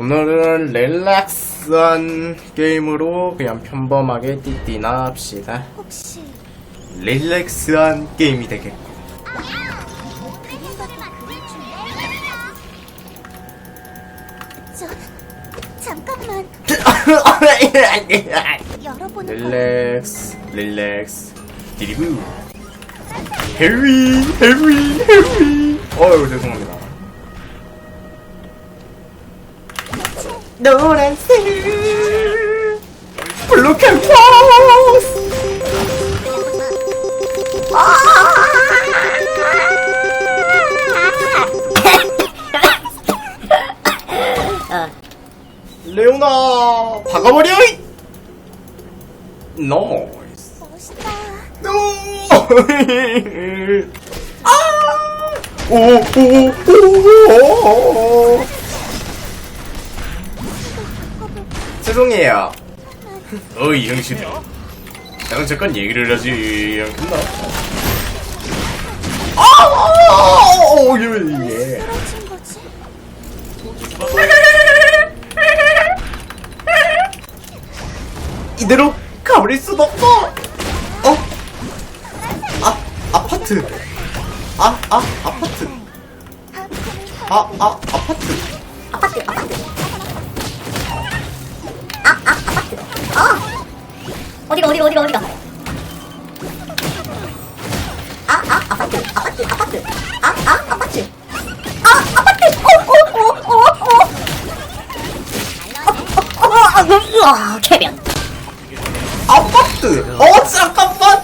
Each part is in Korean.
오늘은 릴렉스한 게임으로 그냥 평범하게 띠띠나 합시다. 혹시 릴렉스한 게임이 되겠고. 저, 잠깐만 열어보는 릴렉스, 릴렉스, 디리브. 해위, 해위, 해위. 어유 죄송합니다. 노란색 블루 캠퍼스. 레오나 박아버려! 노이스 멋있다. 노 아! 오오오오 죄송해요 어이 형씨들 나는 잠깐 얘기를 하지 끝나 아오 예. 쓰러진 거지? 이대로 가버릴 순 없어. 어? 아, 아파트. 아, 아, 아파트. 아, 아, 아 파트. 아파트 아파트 어디가 어디가 어디가 어디가 아아 아파트 아파트 아파트 아아 아파트 아 아파트 오오오오오오아 개변 아파트. 어, 잠깐만.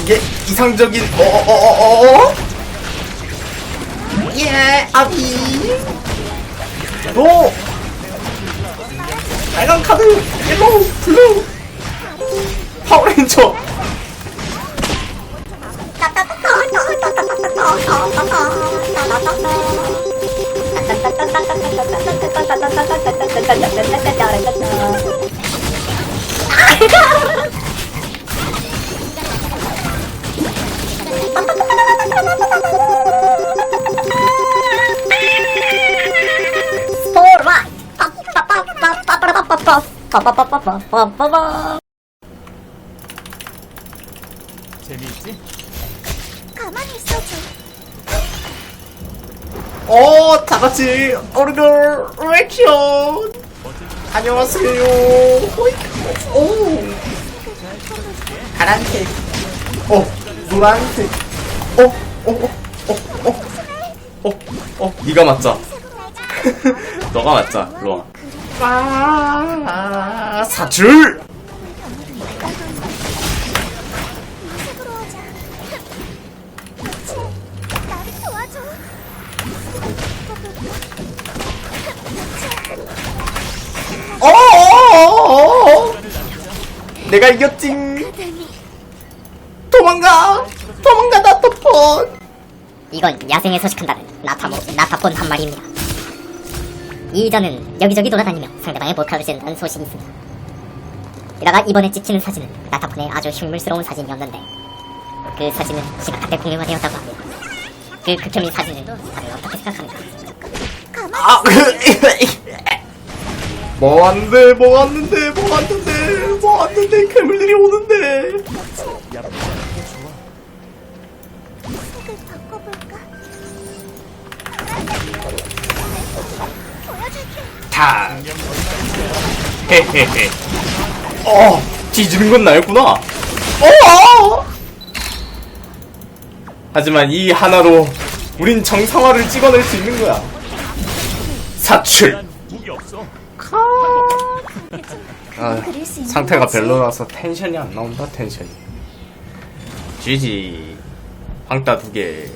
이게 이상적인, 어, 어, 어, 어, 어? 예, 아비. 너. 빨간 카드, 옐로우, 블루. 파워레인저. 빠빠 빠빠빠빠빠 빠빠빠 재미있지? 가만히 있어줘. 어, 다 같이 어르들 리액션. 안녕하세요. 호이. 오. 파란색. 어, 노란색. 어, 어, 어, 어, 어, 어, 어. 네가 맞자. 너가 맞자, 로아. 아, 사출. 어, 어, 어, 어. 내가 이겼지. 도망가. 도망가 나토폰. 이건 야생에 서식한다는 나타모, 나타폰 한 마리입니다. 이전은 여기저기 돌아다니며 상대방의 몰카를 쨘다는 소식이 있습니다. 게다가 이번에 찍히는 사진은 나타폰의 아주 흉물스러운 사진이었는데 그 사진은 심각하게 공유가 되었다고 합니다. 그 극혐인 사진을 다들 어떻게 생각합니까? 아, 뭐 왔는데, 뭐 왔는데, 뭐 왔는데, 뭐 왔는데, 괴물들이 오는데. 색을 바꿔볼까? 다. 헤헤헤. 어, 뒤지는 건 나였구나. 어! 하지만 이 하나로 우린 정상화를 찍어낼 수 있는 거야. 사출. 아, 있는 상태가? 별로라서 텐션이 안 나온다 텐션이. GG. 황따 두 개.